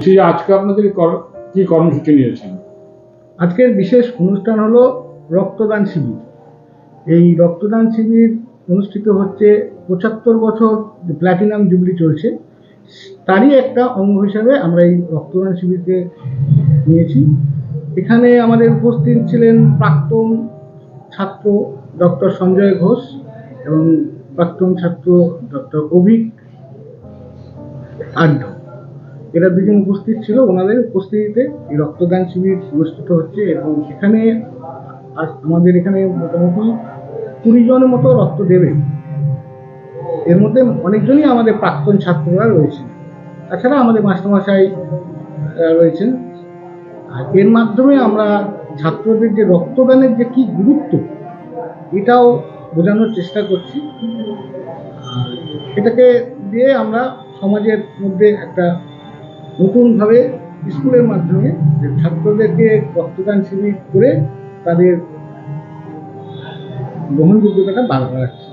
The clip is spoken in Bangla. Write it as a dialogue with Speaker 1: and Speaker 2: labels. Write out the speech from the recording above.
Speaker 1: বলছি যে আজকে আপনাদের কি কর্মসূচি নিয়েছেন?
Speaker 2: আজকের বিশেষ অনুষ্ঠান হলো রক্তদান শিবির। এই রক্তদান শিবির অনুষ্ঠিত হচ্ছে পঁচাত্তর বছর প্ল্যাটিনাম জুবলি চলছে, তারই একটা অঙ্গ হিসাবে আমরা এই রক্তদান শিবিরকে নিয়েছি। এখানে আমাদের উপস্থিত ছিলেন প্রাক্তন ছাত্র ডক্টর সঞ্জয় ঘোষ এবং প্রাক্তন ছাত্র ডক্টর অভিক আড্ড। এরা দুজন উপস্থিত ছিল, ওনাদের উপস্থিতিতে এই রক্তদান শিবির অনুষ্ঠিত হচ্ছে এবং আজ আমাদের এখানে মোটামুটি কুড়ি জনের মতো রক্ত দেবে। এর মধ্যে অনেকজনই আমাদের প্রাক্তন ছাত্ররা রয়েছে তাছাড়া আমাদের মাস্টারমশাই রয়েছেন। আর এর মাধ্যমে আমরা ছাত্রদের যে রক্তদানের যে কি গুরুত্ব, এটাও বোঝানোর চেষ্টা করছি। এটাকে দিয়ে আমরা সমাজের মধ্যে একটা নতুনভাবে স্কুলের মাধ্যমে ছাত্রদেরকে রক্তদান শিবির করে তাদের গ্রহণযোগ্যতাটা বাড়াতে যাচ্ছে